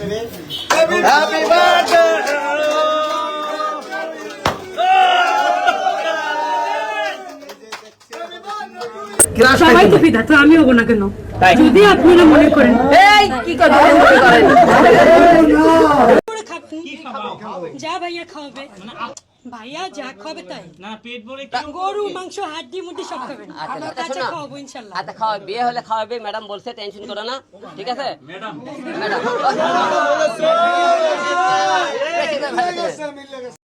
Happy birthday! সবাই তো পিতা তো আমি হব না কেন? যদি আপনারা মনে করেন। এই কি মনে করেন? যা ভাইয়া খাওয়াবে। ভাইয়া যা খাওয়াবে তাই। না পেট ভরে গরু মাংস হাড্ডি মুড্ডি সব খাবেন আচ্ছা, খাওয়াবো ইনশাল্লাহ। আচ্ছা খাওয়া বিয়ে হলে খাওয়াবে ম্যাডাম বলছে টেনশন করো না ঠিক আছে? ম্যাডাম। ম্যাডাম।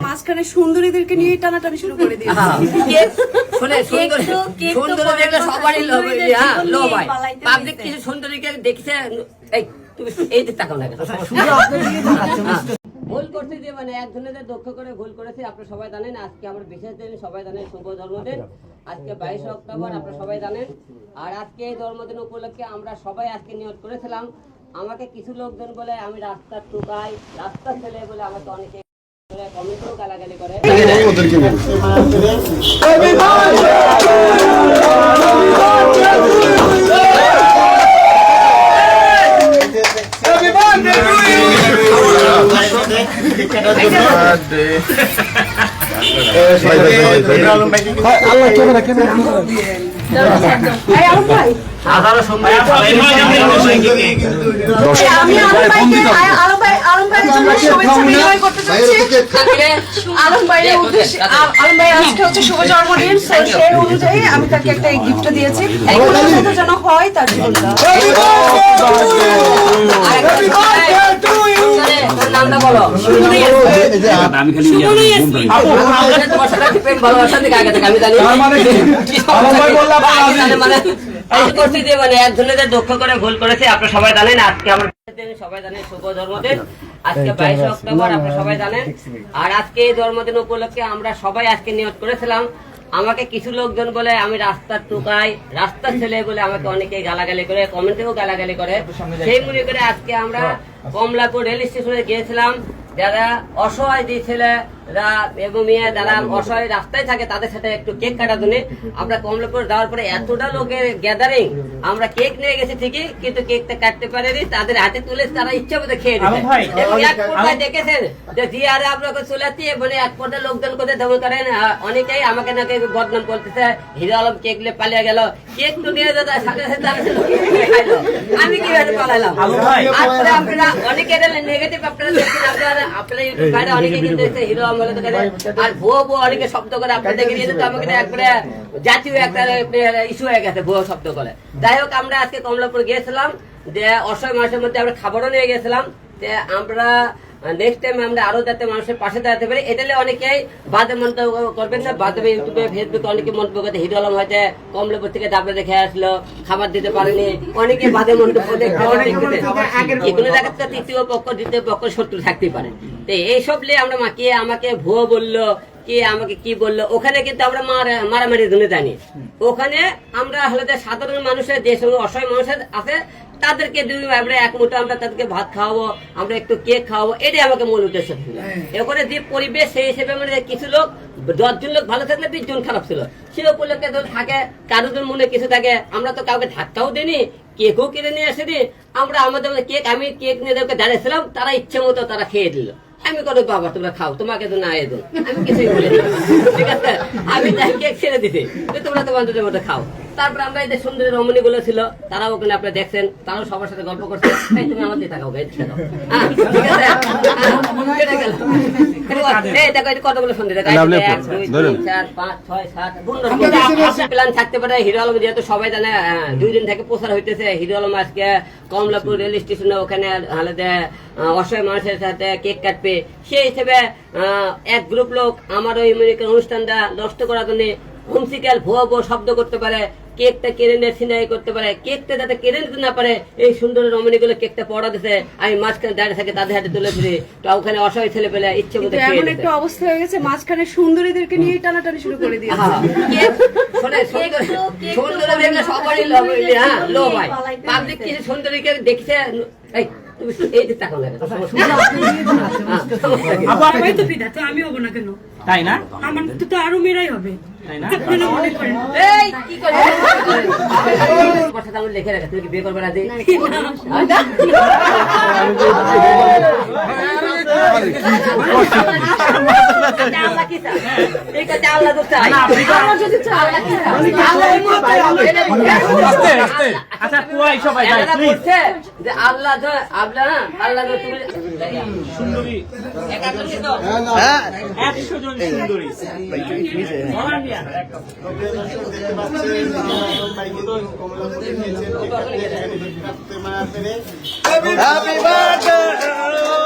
মাঝখানে সুন্দরীদেরকে নিয়ে টানাটানি শুরু করে দিয়ে হ্যাঁ, শুনে সুন্দর সুন্দর দেখলে সবারই লোভ হ্যাঁ লোভ হয়। পাবলিক কিছু সুন্দরীকে দেখছে এই তুমি এই দিক তাকাও না করতে দিয়ে মানে এক ধরনের দক্ষ করে ভুল করেছি আপনারা সবাই জানেন আজকে আমার বিশেষ দিন সবাই জানেন শুভ জন্মদিন। আজকে বাইশে অক্টোবর আপনারা সবাই জানেন। আর আজকে এই জন্মদিন উপলক্ষে আমরা সবাই আজকে নিয়োগ করেছিলাম। আমাকে কিছু লোকজন বলে আমি রাস্তার টুকাই রাস্তার ছেলে বলে আমাকে অনেকে কমেন্টও গালাগালি করে। সময় আমি আলম ভাইকে আলম ভাই আলম ভাই শুভ জন্মদিন সেই অনুযায়ী আমি তাকে একটা গিফট দিয়েছি যেন হয় তার নামটা বলো আমি খালি তোমার সাথে প্রেম ভালোবাসা থেকে আগে থেকে আমি জানি মানে এই করছি যে মানে এক ধরনের দক্ষ করে ভুল করেছে আপনারা সবাই জানেন আজকে আমার সবাই জানেন শুভ জন্মদিন। আজকে বাইশে অক্টোবর আপনারা সবাই জানেন। আর আজকে এই জন্মদিন উপলক্ষে আমরা সবাই আজকে নিয়োগ করেছিলাম। আমাকে কিছু লোকজন বলে আমি রাস্তার টুকাই রাস্তার ছেলে বলে আমাকে অনেকে গালাগালি করে কমেন্টেও গালাগালি করে। সেই মনে করে আজকে আমরা কমলাপুর রেল স্টেশনে গিয়েছিলাম। যারা অসহায় যে ছেলেরা এবং মেয়ে যারা অসহায় রাস্তায় থাকে তাদের সাথে একটু কেক কাটার জন্য আমরা কমলাপুর যাওয়ার পরে এতটা লোকের গ্যাদারিং আমরা কেক নিয়ে গেছি ঠিকই কিন্তু কেকটা কাটতে পারিনি তাদের হাতে তুলে তারা ইচ্ছা মতো খেয়ে পর্যায়ে দেখেছেন যে আপনাকে চলেছি মানে এক পর্যায়ে লোকজন করে করেন? অনেকেই আমাকে নাকি বদনাম করতেছে। হিরো আলম কেক নিয়ে পালিয়ে গেল। কেক তো নিয়ে যেত সাথে সাথে। আমি কীভাবে পালালাম? তারপরে আপনারা অনেকে নেগেটিভ আপনারা দেখছেন আপনারা আপনারা ইউটিউব বাইরে অনেকে কিন্তু হিরো আলম তো করে। আর ভুয়ো ভুয়ো অনেকে শব্দ করে নিয়ে আমাকে একবারে জাতীয় একটা ইস্যু হয়ে গেছে ভুয়ো শব্দ করে। যাই হোক আমরা আজকে কমলাপুর গিয়েছিলাম যে অসহায় মাসের মধ্যে আমরা খাবারও নিয়ে গেছিলাম যে আমরা নেক্সট টাইম আমরা আরও যাতে মানুষের পাশে দাঁড়াতে পারি এটা বাদে মন্তব্য করবেন না। বাদে ইউটিউবে ফেসবুকে অনেকে মন্তব্য করতে হিরো আলম কমলাপুর থেকে দেখে আসলো খাবার দিতে পারেনি। অনেকে বাদে মন্তব্য এগুলো দেখাতে তৃতীয় পক্ষ দ্বিতীয় পক্ষ শত্রু থাকতেই পারে। তো এইসব নিয়ে আমরা মা আমাকে ভুয়ো বলল কে আমাকে কি বলল ওখানে কিন্তু আমরা মারা- মারামারির জন্য জানি। ওখানে আমরা হলে সাধারণ মানুষের যে সঙ্গে অসহায় মানুষের আছে তাদেরকে দুই আমরা এক মুঠো আমরা তাদেরকে ভাত খাওয়াবো আমরা একটু কেক খাওয়াবো এটাই আমাকে মূল উদ্দেশ্য ছিল। ওখানে যে পরিবেশ সেই হিসেবে মানে কিছু লোক দশজন লোক ভালো থাকলে বিশ জন খারাপ ছিল। সে উপলক্ষে ধর থাকে কারোর জন্য মনে কিছু থাকে আমরা তো কাউকে ধাক্কাও দিইনি কেকও কিনে নিয়ে আসিনি আমরা আমাদের কেক আমি কেক নিয়ে ওদেরকে দাঁড়িয়েছিলাম তারা ইচ্ছে মতো তারা খেয়ে দিল। আমি কোনো বাবা তোমরা খাও তোমাকে তো না এদো আমি কিছুই বলি ঠিক আছে? আমি তাই কেক ছেড়ে দিছি তোমরা তোমাদের মতো খাও। তারপর আমরা এই যে সুন্দরী রমণী গুলো ছিল তারাও ওখানে আপনি দেখছেন তারাও সবার সাথে গল্প করছে। এই তুমি আমার দিয়ে তাকাও এই দেখো, এই কতগুলো সুন্দরী দেখো। এক, দুই, তিন, চার, পাঁচ, ছয়, সাত। প্ল্যান থাকতে পারে হিরো আলম যেহেতু সবাই জানে দুই দিন থেকে প্রচার হইতেছে। হিরো আলম আজকে কমলাপুর রেল স্টেশনে ওখানে হলে যে, আহ, অসহায় মানুষের সাথে কেক কাটবে। সেই হিসেবে আহ, এক গ্রুপ লোক আমার ওই অনুষ্ঠানটা নষ্ট করার জন্য হুমসিকাল ভুয়া ভুয়া শব্দ করতে পারে। কেকটা কেড়ে নিয়ে ছিনাই করতে পারে। কেকটা যাতে কেড়ে নিতে না পারে এই সুন্দর রমণী গুলো কেকটা পড়া দিছে। আমি মাঝখানে দাঁড়িয়ে থাকে তাদের হাতে তুলে দিছি। তো ওখানে অসহায় ছেলে পেলে ইচ্ছে মতো এমন একটা অবস্থা হয়ে গেছে মাঝখানে সুন্দরীদেরকে নিয়ে টানাটানি শুরু করে দিয়েছে। হ্যাঁ, সুন্দর- সবারই লোভ হ্যাঁ, হয়। পাবলিক কিছু সুন্দরীকে দেখছে, এই, তুমি এই না নেই। হ্যাঁ, সমস্যা নেই। সবাই তো পিতা তো আমি হব না কেন? তাই না? আমার তো তো আরও মেয়েরাই হবে। তাই না? আপনারা মনে করেন। এই, কি করছ? তোমার সাথে আমার লিখে রাখা, তুমি বিয়ে করবে না একশো জন সুন্দরী Happy birthday!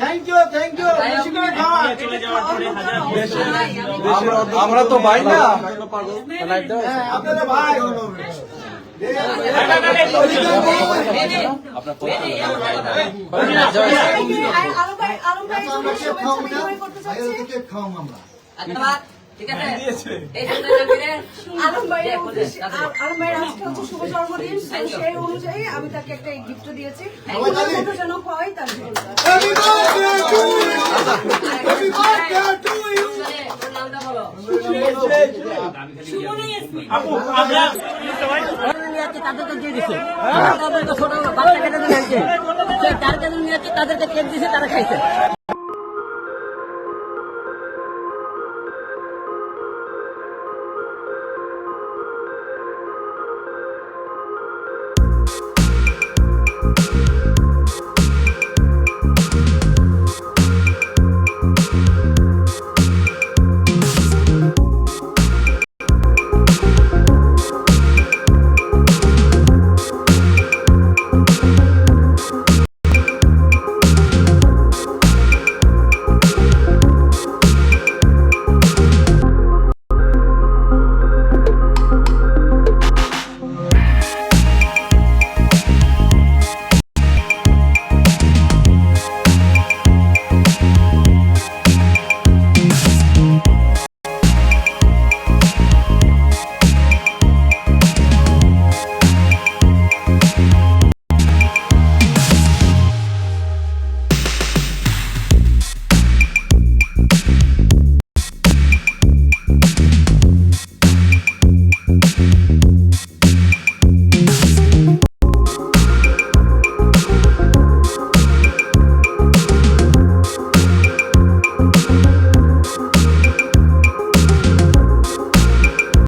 Thank you thank you বেশি করে খাওয়ান চলে যাওয়ার পরে হাজার আমরা তো ভাই না আপনারা ভাই ভাই আলম ভাই শুভেচ্ছা বিনিময় করতে চাচ্ছি বাদ। ঠিক আছে? এই আলম ভাইয়ের আলম ভাইয়ের আজকে হচ্ছে শুভ জন্মদিন সেই অনুযায়ী আমি তাকে একটা গিফট দিয়েছি। যেন হয় তার তাদেরকে দিয়ে তাদেরকে ছোট বাচ্চা কেটে দিয়েছে তাদেরকে কেক দিছে তারা খাইছে।